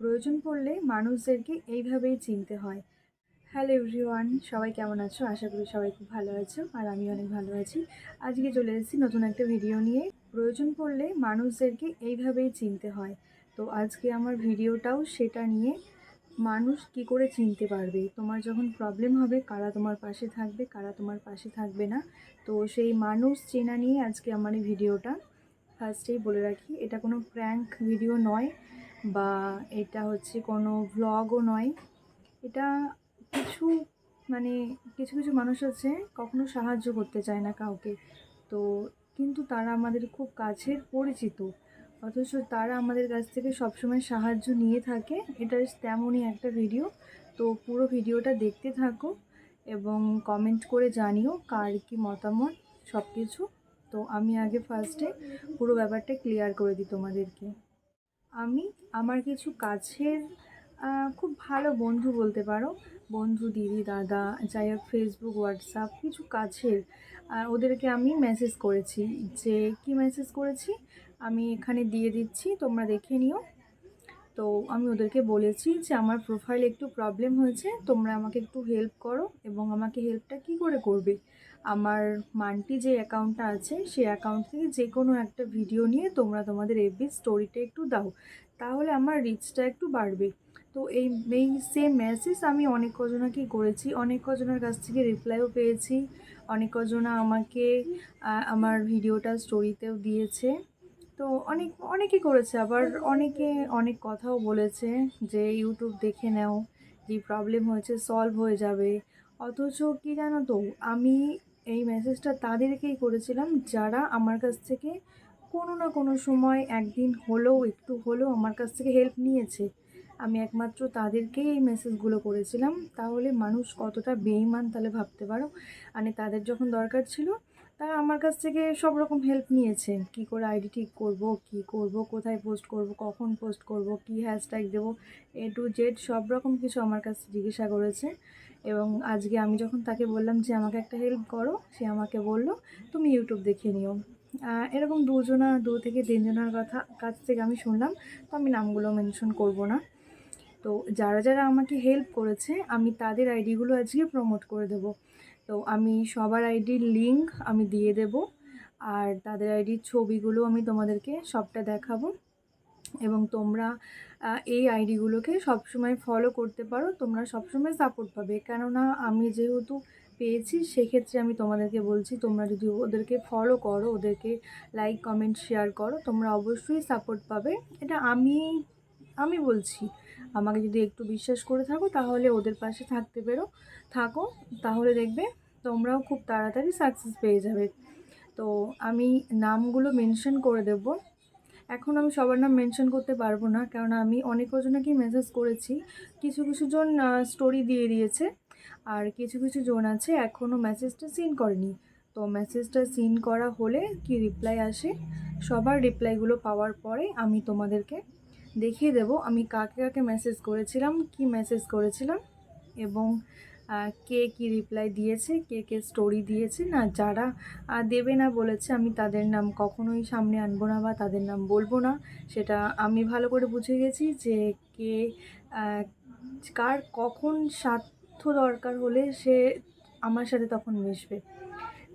প্রয়োজন পড়লে মানুষদেরকে এইভাবেই চিনতে হয়। হ্যালো এভরিওয়ান সবাই কেমন আছো? আশা করি সবাই খুব ভালো আছো আর আমি অনেক ভালো আছি। আজকে চলে এসেছি নতুন একটা ভিডিও নিয়ে। প্রয়োজন পড়লে মানুষদেরকে এইভাবেই চিনতে হয়। তো আজকে আমার ভিডিওটাও সেটা নিয়ে মানুষ কি করে চিনতে পারবে? তোমার যখন প্রবলেম হবে, কারা তোমার পাশে থাকবে, কারা তোমার পাশে থাকবে না? তো সেই মানুষ চেনা নিয়ে আজকে আমার এই ভিডিওটা ফার্স্টেই বলে রাখি, এটা কোনো প্র্যাঙ্ক ভিডিও নয় বা এটা হচ্ছে কোনো ভ্লগও নয়। এটা কিছু মানে কিছু কিছু মানুষ আছে কখনো সাহায্য করতে চায় না কাউকে। তো কিন্তু তারা আমাদের খুব কাছের পরিচিত, অথচ তারা আমাদের কাছ থেকে সবসময় সাহায্য নিয়ে থাকে। এটা তেমনই একটা ভিডিও তো পুরো ভিডিওটা দেখতে থাকো এবং কমেন্ট করে জানিও কার কি মতামত সব কিছু তো আমি আগে ফার্স্টে পুরো ব্যাপারটা ক্লিয়ার করে দিই তোমাদেরকে। আমি আমার কিছু কাছের খুব ভালো বন্ধু বলতে পারো, বন্ধু, দিদি, দাদা, যাই হোক ফেসবুক হোয়াটসঅ্যাপ কিছু কাছের ওদেরকে আমি মেসেজ করেছি। যে কি মেসেজ করেছি? আমি এখানে দিয়ে দিচ্ছি, তোমরা দেখে নিও। তো আমি ওদেরকে বলেছি যে আমার প্রোফাইলে একটু প্রবলেম হয়েছে, তোমরা আমাকে একটু হেল্প করো এবং আমাকে হেল্পটা কি করে করবে? আমার মান্টি যে অ্যাকাউন্টটা আছে, সেই অ্যাকাউন্ট থেকে যে কোনো একটা ভিডিও নিয়ে তোমরা তোমাদের এফবি স্টোরিটা একটু দাও, তাহলে আমার রিচটা একটু বাড়বে। তো এই এই সেম মেসেজ আমি অনেক কজনাকেই করেছি, অনেক কজনের কাছ থেকে রিপ্লাইও পেয়েছি, অনেক কজনা আমাকে আমার ভিডিওটা স্টোরিতেও দিয়েছে। তো অনেক অনেকে করেছে। আবার অনেকে অনেক কথাও বলেছে যে ইউটিউব দেখে নাও যে প্রবলেম হয়েছে সলভ হয়ে যাবে। অথচ কি জানো তো আমি এই মেসেজটা তাদেরকেই করেছিলাম যারা আমার কাছ থেকে কোনো না কোনো সময় একদিন হলেও একটু হলেও আমার কাছ থেকে হেল্প নিয়েছে। আমি একমাত্র তাদেরকেই এই মেসেজগুলো করেছিলাম। তাহলে মানুষ কতটা বেইমান তাহলে ভাবতে পারো? মানে তাদের যখন দরকার ছিল তারা আমার কাছ থেকে সব রকম হেল্প নিয়েছে। কি করে আইডি ঠিক করব, কি করব, কোথায় পোস্ট করব, কখন পোস্ট করব, কি হ্যাশট্যাগ দেব এ টু জেড সব রকম কিছু আমার কাছে জিজ্ঞাসা করেছে। এবং আজকে আমি যখন তাকে বললাম যে, আমাকে একটা হেল্প করো, সে আমাকে বলল, তুমি ইউটিউব দেখে নিও। এরকম দুজনা, দু থেকে তিনজনের কথা, কাছ থেকে আমি শুনলাম, তো আমি নামগুলো মেনশন করব না। তো যারা যারা আমাকে হেল্প করেছে, আমি তাদের আইডিগুলো আজকে প্রমোট করে দেব। তো আমি সবার আইডির লিঙ্ক আমি দিয়ে দেব আর তাদের আইডির ছবিগুলো আমি তোমাদেরকে সবটা দেখাবো। এবং তোমরা এই আইডিগুলোকে সবসময় ফলো করতে পারো, তোমরা সবসময় সাপোর্ট পাবে। কেননা আমি যেহেতু পেয়েছি, সেক্ষেত্রে আমি তোমাদেরকে বলছি, তোমরা যদি ওদেরকে ফলো করো, ওদেরকে লাইক কমেন্ট শেয়ার করো, তোমরা অবশ্যই সাপোর্ট পাবে। এটা আমি আমি বলছি। আমাকে যদি একটু বিশ্বাস করে থাকো, তাহলে ওদের পাশে থাকতে পেরো। থাকো, তাহলে দেখবে তোমরাও খুব তাড়াতাড়ি সাকসেস পেয়ে যাবে। তো আমি নামগুলো মেনশন করে দেব। এখন আমি সবার নাম মেনশন করতে পারব না কারণ আমি অনেক কজনকেই মেসেজ করেছি। কিছু কিছু জন স্টোরি দিয়ে দিয়েছে, আর কিছু কিছু জন আছে এখনও মেসেজটা সিন করেনি। তো মেসেজটা সিন করা হলে কি রিপ্লাই আসে? সবার রিপ্লাইগুলো পাওয়ার পরে আমি তোমাদেরকে দেখিয়ে দেব। আমি কাকে কাকে মেসেজ করেছিলাম, কি মেসেজ করেছিলাম এবং কে কি রিপ্লাই দিয়েছে, কে কে স্টোরি দিয়েছে, না যারা দেবে না বলেছে আমি তাদের নাম কখনোই সামনে আনব না বা তাদের নাম বলব না। সেটা আমি ভালো করে বুঝে গেছি যে কে কার কখন স্বার্থ দরকার হলে সে আমার সাথে তখন মিশবে।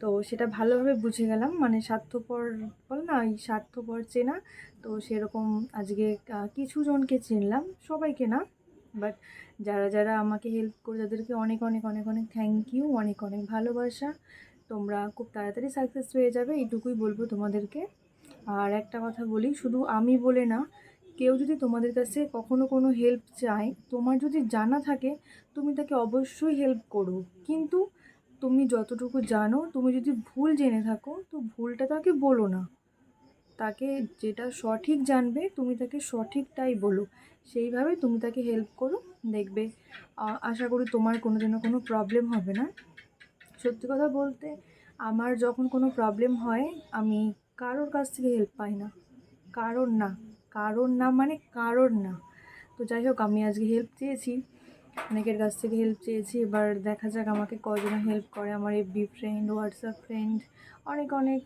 তো সেটা ভালোভাবে বুঝে গেলাম। মানে স্বার্থপর বল না ওই স্বার্থপর চেনা তো সেরকম আজকে কিছু জনকে চিনলাম, সবাইকে না বাট যারা যারা আমাকে হেল্প করে তাদেরকে অনেক অনেক অনেক অনেক থ্যাংক ইউ অনেক অনেক ভালোবাসা। তোমরা খুব তাড়াতাড়ি সাকসেস হয়ে যাবে, এইটুকুই বলব তোমাদেরকে। আর একটা কথা বলি, শুধু আমি বলে না, কেউ যদি তোমাদের কাছে কখনো কোনো হেল্প চায়, তোমার যদি জানা থাকে, তুমি তাকে অবশ্যই হেল্প করো। কিন্তু তুমি যতটুকু জানো, তুমি যদি ভুল জেনে থাকো, তো ভুলটা তাকে বলো না। তাকে যেটা সঠিক জানবে, তুমি তাকে সঠিকটাই বলো। সেইভাবে তুমি তাকে হেল্প করো, দেখবে। আশা করি তোমার কোনো দিনও কোনো প্রবলেম হবে না। সত্যি কথা বলতে, আমার যখন কোনো প্রবলেম হয়, আমি কারোর কাছ থেকে হেল্প পাই না। কারোর না। কারোর না মানে কারোর না। তো যাই হোক, আমি আজকে হেল্প চেয়েছি। অনেকের কাছ থেকে হেল্প চেয়েছি। এবার দেখা যাক আমাকে কজনে হেল্প করে। আমার এফবি ফ্রেন্ড হোয়াটসঅ্যাপ ফ্রেন্ড অনেক অনেক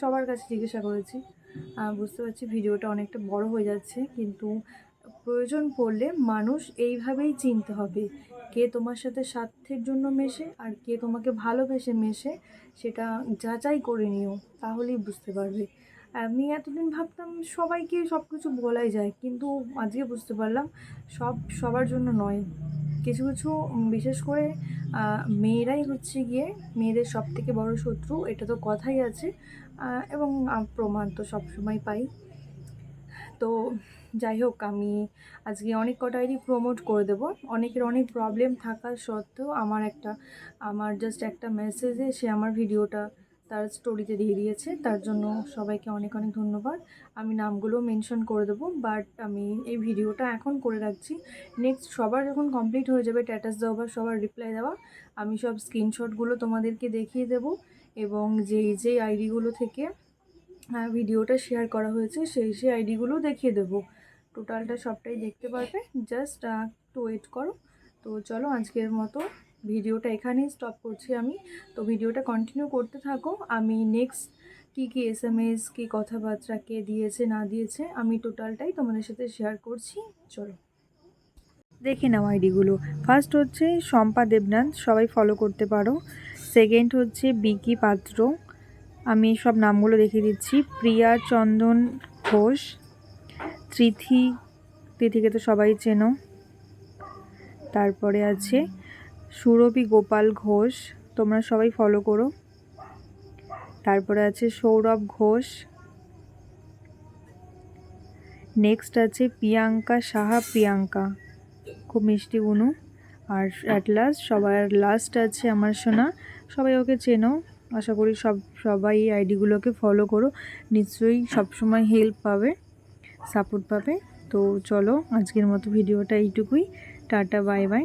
সবার কাছে জিজ্ঞাসা করেছি। বুঝতে পারছি ভিডিওটা অনেকটা বড় হয়ে যাচ্ছে, কিন্তু প্রয়োজন পড়লে মানুষ এইভাবেই চিনতে হবে কে তোমার সাথে স্বার্থের জন্য মেশে আর কে তোমাকে ভালোবেসে মেশে, সেটা যাচাই করে নিও, তাহলেই বুঝতে পারবে। আমি এতদিন ভাবতাম সবাইকে সব কিছু বলাই যায়, কিন্তু আজকে বুঝতে পারলাম সব সবার জন্য নয়। কিছু কিছু বিশেষ করে মেয়েরাই হচ্ছে গিয়ে মেয়েদের সব থেকে বড় শত্রু, এটা তো কথাই আছে এবং প্রমাণ তো সবসময় পাই। তো যাই হোক, আমি আজকে অনেক কটা আইডি প্রমোট করে দেবো। অনেকের অনেক প্রবলেম থাকা সত্ত্বেও আমার একটা, আমার জাস্ট একটা মেসেজে সে আমার ভিডিওটা তার স্টোরিতে দিয়ে দিয়েছে। তার জন্য সবাইকে অনেক অনেক ধন্যবাদ। আমি নামগুলো মেনশন করে দেবো বাট আমি এই ভিডিওটা এখন করে রাখছি। নেক্সট সবার যখন কমপ্লিট হয়ে যাবে স্ট্যাটাস দেওয়া বা সবার রিপ্লাই দেওয়া, আমি সব স্ক্রিনশটগুলো তোমাদেরকে দেখিয়ে দেবো এবং যেই যেই আইডিগুলো থেকে ভিডিওটা শেয়ার করা হয়েছে, সেই সেই আইডিগুলো দেখিয়ে দেবো। টোটালটা সবটাই দেখতে পারবে। জাস্ট একটু ওয়েট করো। তো চলো আজকের মতো। ভিডিওটা এখানেই স্টপ করছি আমি। তো ভিডিওটা কন্টিনিউ করতে থাকো। আমি নেক্সট কী কী এস এম এস কী কথাবার্তা, কে দিয়েছে, না দিয়েছে, আমি টোটালটাই তোমাদের সাথে শেয়ার করছি। চলো। দেখে নাও আইডিগুলো ফার্স্ট হচ্ছে শম্পা দেবনাথ, সবাই ফলো করতে পারো। সেকেন্ড হচ্ছে বিকি পাত্র। আমি সব নামগুলো দেখিয়ে দিচ্ছি। প্রিয়া চন্দন ঘোষ ত্রিথি তিথিকে তো সবাই চেনো। তারপরে আছে সুরভি গোপাল ঘোষ, তোমরা সবাই ফলো করো। তারপরে আছে সৌরভ ঘোষ। নেক্সট আছে প্রিয়াঙ্কা সাহা, প্রিয়াঙ্কা। খুব মিষ্টি বুনু আর অ্যাট লাস্ট সবার লাস্ট আছে আমার সোনা। সবাই ওকে চেনো। আশা করি সব, সবাই এই আইডিগুলোকে ফলো করো। নিশ্চয়ই সবসময় হেল্প পাবে সাপোর্ট পাবে। তো চলো, আজকের মতো ভিডিওটা এইটুকুই। Tata bye bye